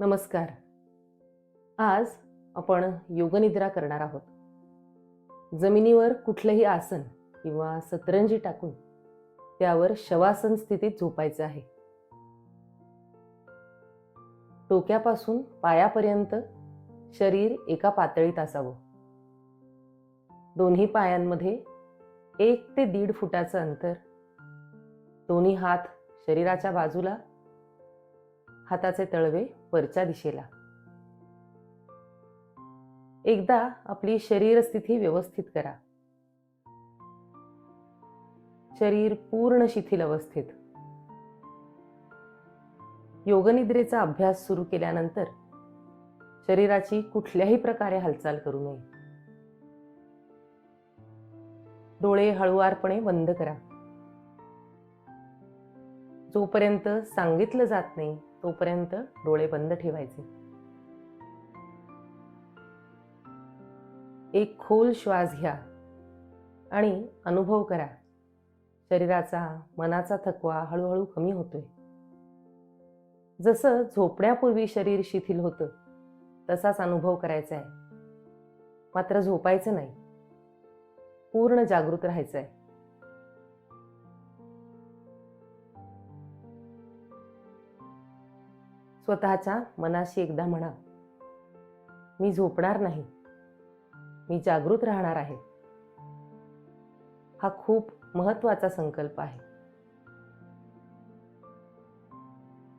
नमस्कार. आज आपण योगनिद्रा करणार आहोत. जमिनीवर कुठलंही आसन किंवा सतरंजी टाकून त्यावर शवासन स्थितीत झोपायचं आहे. डोक्यापासून पायापर्यंत शरीर एका पातळीत असावं. दोन्ही पायांमध्ये एक ते दीड फुटाचं अंतर. दोन्ही हात शरीराच्या बाजूला हाताचे तळवे वरच्या दिशेला. एकदा आपली शरीर स्थिती व्यवस्थित करा. शरीर पूर्ण शिथिल अवस्थेत. योगनिद्रेचा अभ्यास सुरू केल्यानंतर शरीराची कुठल्याही प्रकारे हालचाल करू नये. डोळे हळुवारपणे बंद करा. जोपर्यंत सांगितलं जात नाही तोपर्यंत डोळे बंद ठेवायचे. एक खोल श्वास घ्या आणि अनुभव करा. शरीराचा मनाचा थकवा हळूहळू कमी होतोय. जसं झोपण्यापूर्वी शरीर शिथिल होतं तसाच अनुभव करायचा आहे मात्र झोपायचं नाही. पूर्ण जागृत राहायचं आहे स्वतःच्या मनाशी एकदा म्हणा. मी झोपणार नाही. मी जागृत राहणार आहे. हा खूप महत्त्वाचा संकल्प आहे.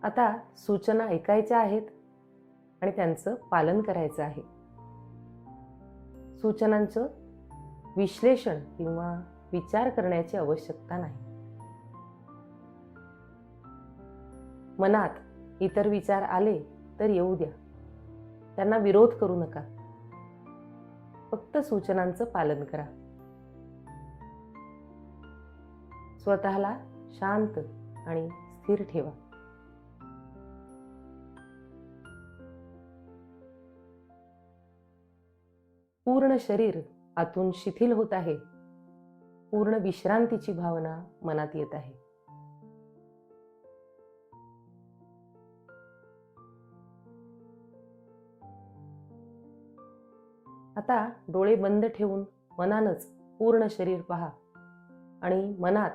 आता सूचना ऐकायच्या आहेत आणि त्यांचं पालन करायचं आहे. सूचनांचं विश्लेषण किंवा विचार करण्याची आवश्यकता नाही. मनात इतर विचार आले तर येऊ द्या. त्यांना विरोध करू नका. फक्त सूचनांचं पालन करा. स्वतःला शांत आणि स्थिर ठेवा. पूर्ण शरीर आतून शिथिल होत आहे. पूर्ण विश्रांतीची भावना मनात येत आहे. आता डोळे बंद ठेवून मनानच पूर्ण शरीर पहा आणि मनात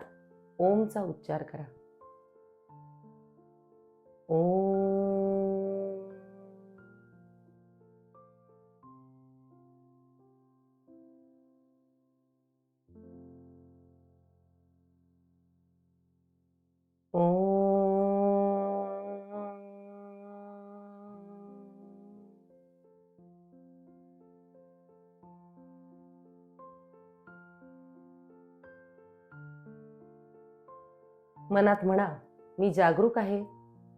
ओमचा उच्चार करा. ओम मनात म्हणा मी जागरूक आहे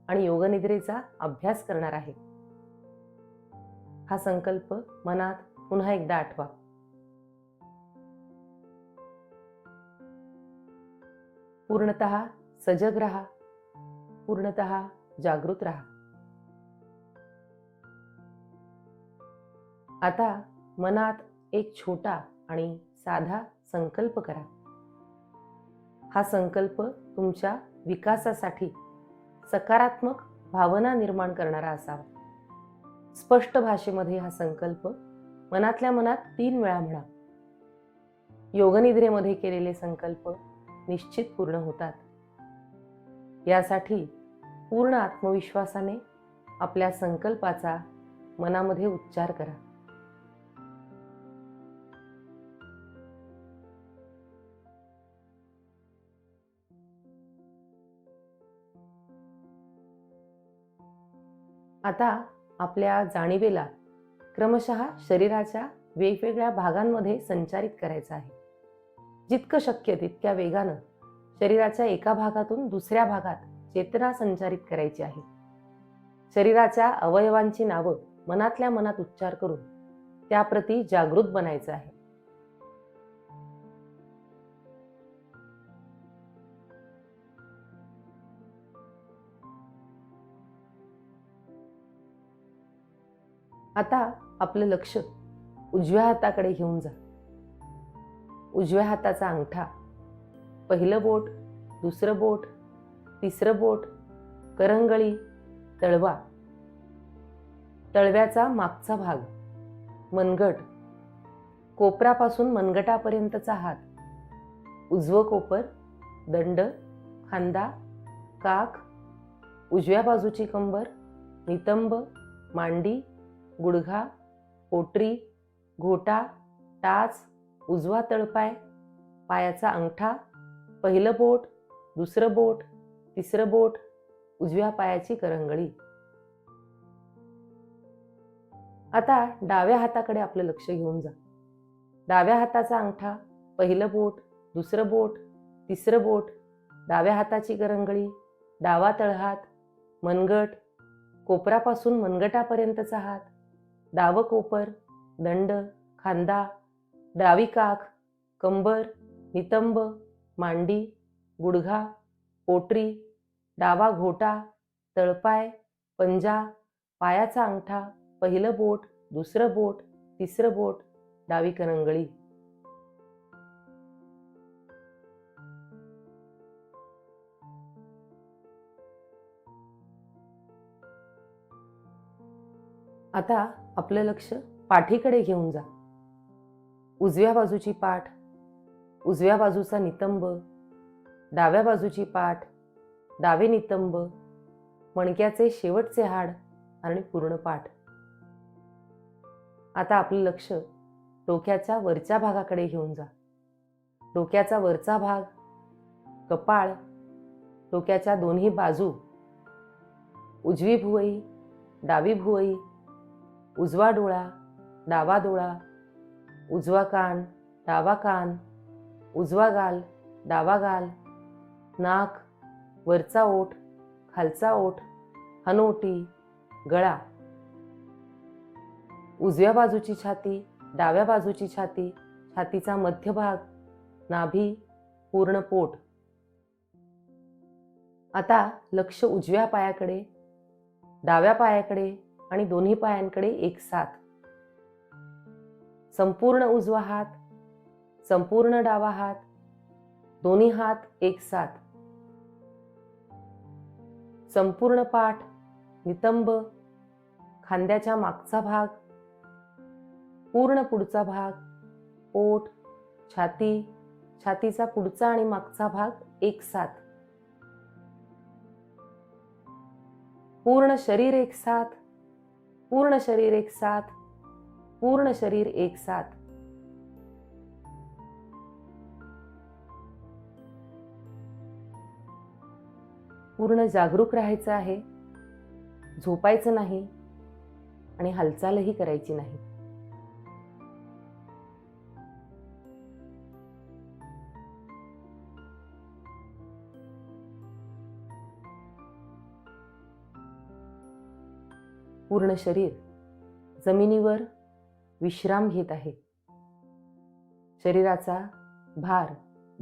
आणि योगनिद्रेचा अभ्यास करणार आहे. हा संकल्प मनात पुन्हा एकदा आठवा. पूर्णत सजग राहा. पूर्णत जागृत राहा. आता मनात एक छोटा आणि साधा संकल्प करा. हा संकल्प तुमच्या विकासासाठी सकारात्मक भावना निर्माण करणारा असावा. स्पष्ट भाषेमध्ये हा संकल्प मनातल्या मनात तीन वेळा म्हणा. योगनिद्रेमध्ये केलेले संकल्प निश्चित पूर्ण होतात. यासाठी पूर्ण आत्मविश्वासाने आपल्या संकल्पाचा मनामध्ये उच्चार करा. आता आपल्या जाणीवेला क्रमशः शरीराच्या वेगवेगळ्या भागांमध्ये संचारित करायचं आहे. जितकं शक्य तितक्या वेगानं शरीराच्या एका भागातून दुसऱ्या भागात चेतना संचारित करायची आहे. शरीराच्या अवयवांची नावं मनातल्या मनात उच्चार करून त्याप्रती जागृत बनायचं आहे. आता आपलं लक्ष उजव्या हाताकडे घेऊन जा. उजव्या हाताचा अंगठा. पहिलं बोट दुसरं बोट तिसरं बोट करंगळी तळवा. तळव्याचा मागचा भाग मनगट. कोपरापासून मनगटापर्यंतचा हात. उजवं कोपर दंड खांदा काख उजव्या बाजूची कंबर नितंब मांडी गुडघा पोटरी घोटा टाच उजवा तळपाय पायाचा अंगठा पहिलं बोट दुसरं बोट तिसरं बोट उजव्या पायाची करंगळी. आता डाव्या हाताकडे आपलं लक्ष घेऊन जा. डाव्या हाताचा अंगठा पहिलं बोट दुसरं बोट तिसरं बोट डाव्या हाताची करंगळी डावा तळहात मनगट कोपरापासून मनगटापर्यंतचा हात डावं कोपर दंड खांदा डावी काख कंबर नितंब मांडी गुडघा पोटरी डावा घोटा तळपाय पंजा पायाचा अंगठा पहिलं बोट दुसरं बोट तिसरं बोट डावी करंगळी. आता आपलं लक्ष पाठीकडे घेऊन जा. उजव्या बाजूची पाठ उजव्या बाजूचा नितंब डाव्या बाजूची पाठ डावे नितंब मणक्याचे शेवटचे हाड आणि पूर्ण पाठ. आता आपलं लक्ष डोक्याच्या वरच्या भागाकडे घेऊन जा. डोक्याचा वरचा भाग कपाळ डोक्याच्या दोन्ही बाजू उजवी भुवई डावी भुवई उजवा डोळा डावा डोळा उजवा कान डावा कान उजवा गाल डावा गाल नाक वरचा ओठ खालचा ओठ हनोटी गळा. उजव्या बाजूची छाती डाव्या बाजूची छाती छातीचा मध्यभाग नाभी पूर्ण पोट. आता लक्ष उजव्या पायाकडे डाव्या पायाकडे आणि दोन्ही पायांकडे एक साथ. संपूर्ण उजवा हात संपूर्ण डावा हात दोन्ही हात एक साथ. संपूर्ण पाठ नितंब खांद्याच्या मागचा भाग पूर्ण पुढचा भाग पोट छाती छातीचा पुढचा आणि मागचा भाग एक साथ. पूर्ण शरीर एक साथ पूर्ण शरीर एक साथ पूर्ण शरीर एक साथ. पूर्ण जागरूक राहायचं आहे झोपायचं नाही आणि हालचालही करायची नाही. पूर्ण शरीर जमिनीवर विश्राम घेत आहे. शरीराचा भार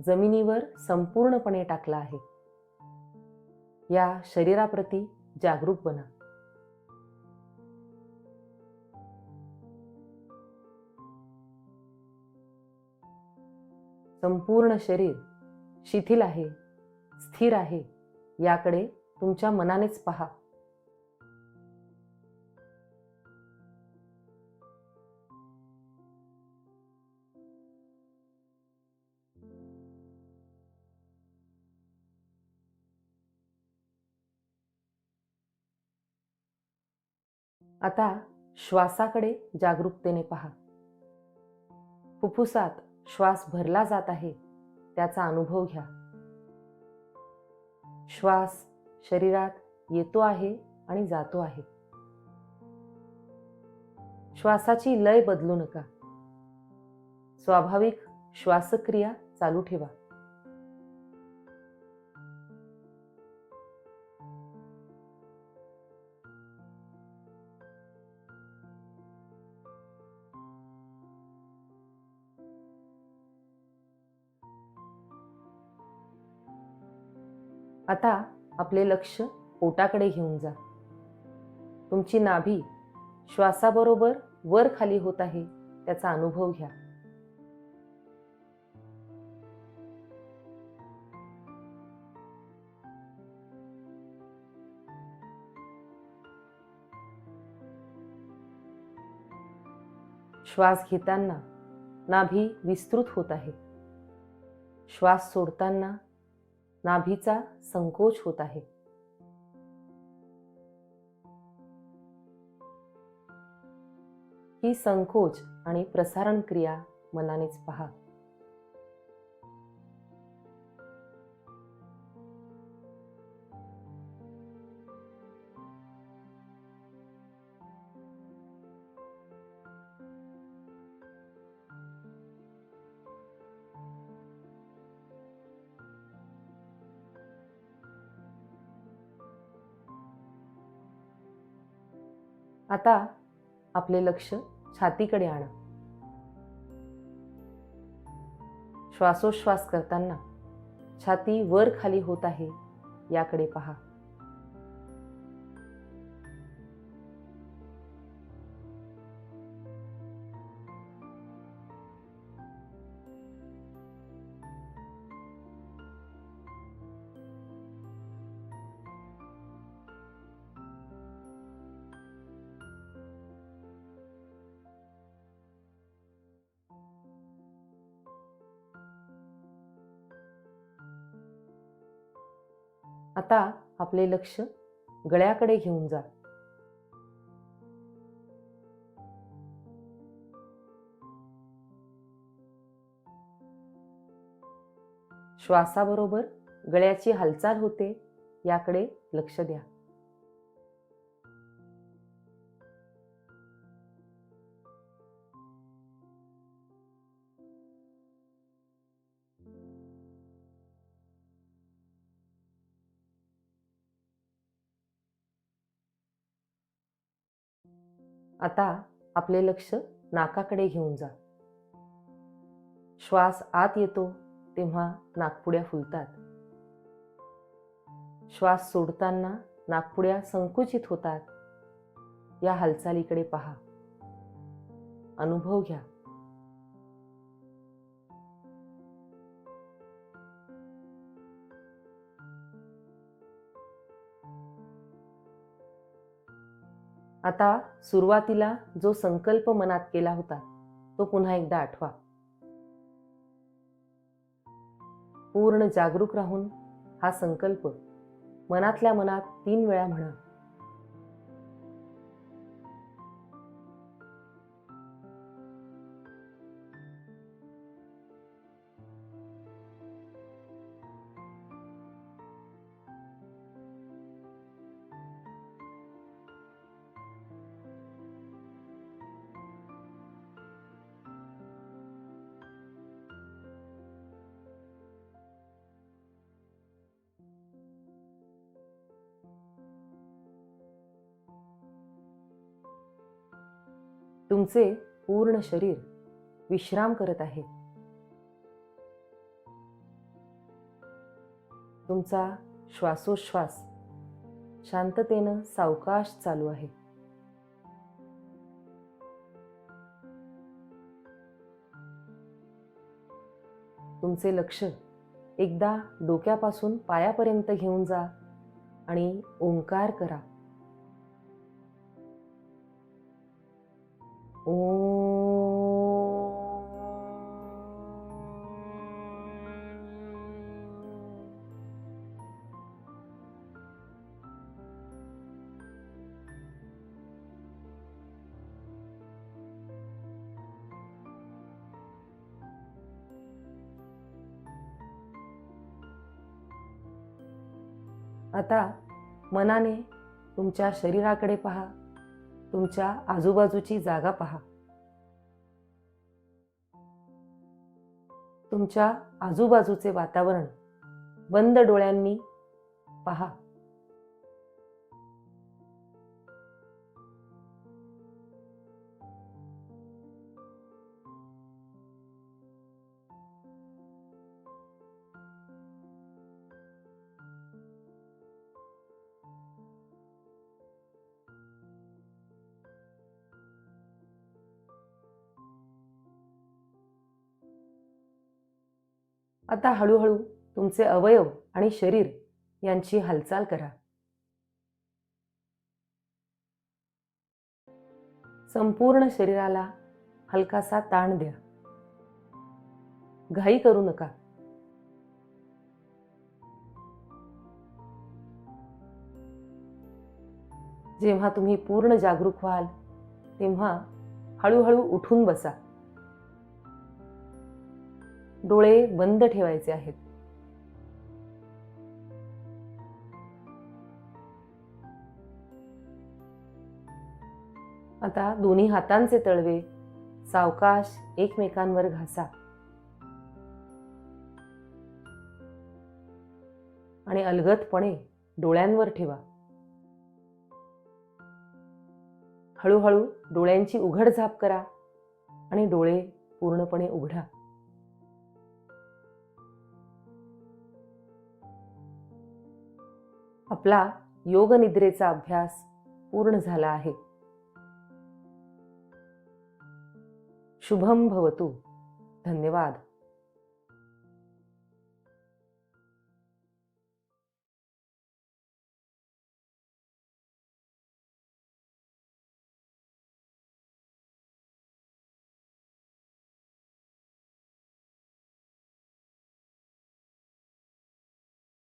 जमिनीवर संपूर्णपणे टाकला आहे. या शरीराप्रती जागरूक बना. संपूर्ण शरीर शिथिल आहे स्थिर आहे याकडे तुमच्या मनानेच पहा. आता श्वासाकडे जागरूकतेने पहा. फुफ्फुसात श्वास भरला जात आहे त्याचा अनुभव घ्या. श्वास शरीरात येतो आहे आणि जातो आहे. श्वासाची लय बदलू नका. स्वाभाविक श्वासक्रिया चालू ठेवा. आता आपले लक्ष पोटाकडे घेऊन जा. तुमची नाभी श्वासाबरोबर वर खाली होत आहे त्याचा अनुभव घ्या. श्वास घेताना नाभी विस्तृत होत आहे. श्वास सोडताना नाभीचा संकोच होत आहे. ही संकोच आणि प्रसारण क्रिया मनानेच पहा. आता आपले लक्ष छातीकडे आणा. श्वासोश्वास करताना छाती वर खाली होत आहे याकडे पहा. आता आपले लक्ष गळ्याकडे घेऊन जा. श्वासाबरोबर गळ्याची हालचाल होते याकडे लक्ष द्या. आता आपले लक्ष नाकाकडे घेऊन जा. श्वास आत येतो तेव्हा नाकपुड्या फुलतात. श्वास सोडताना नाकपुड्या संकुचित होतात. या हालचालीकडे पहा. अनुभव घ्या. आता सुरुवातीला जो संकल्प मनात केला होता तो पुन्हा एकदा आठवा. पूर्ण जागरूक राहून हा संकल्प मनातल्या मनात तीन वेळा म्हणा तुमचे पूर्ण शरीर विश्राम करत आहे. तुमचा श्वासोश्वास शांततेनं सावकाश चालू आहे. तुमचे लक्ष एकदा डोक्यापासून पायापर्यंत घेऊन जा आणि ओंकार करा. आता मनाने तुमच्या शरीराकडे पहा. तुमच्या आजूबाजूची जागा पहा. तुमच्या आजूबाजूचे वातावरण बंद डोळ्यांनी पहा. आता हळूहळू तुमचे अवयव आणि शरीर यांची हालचाल करा. संपूर्ण शरीराला हलकासा ताण द्या. घाई करू नका. जेव्हा तुम्ही पूर्ण जागरूक व्हाल तेव्हा हळूहळू उठून बसा. डोळे बंद ठेवायचे आहेत. आता दोन्ही हातांचे तळवे सावकाश एकमेकांवर घासा. आणि अलगदपणे डोळ्यांवर ठेवा. हळूहळू डोळ्यांची उघडझाप करा आणि डोळे पूर्णपणे उघडा. आपला योगनिद्रेचा अभ्यास पूर्ण झाला आहे. शुभम भवतु. धन्यवाद.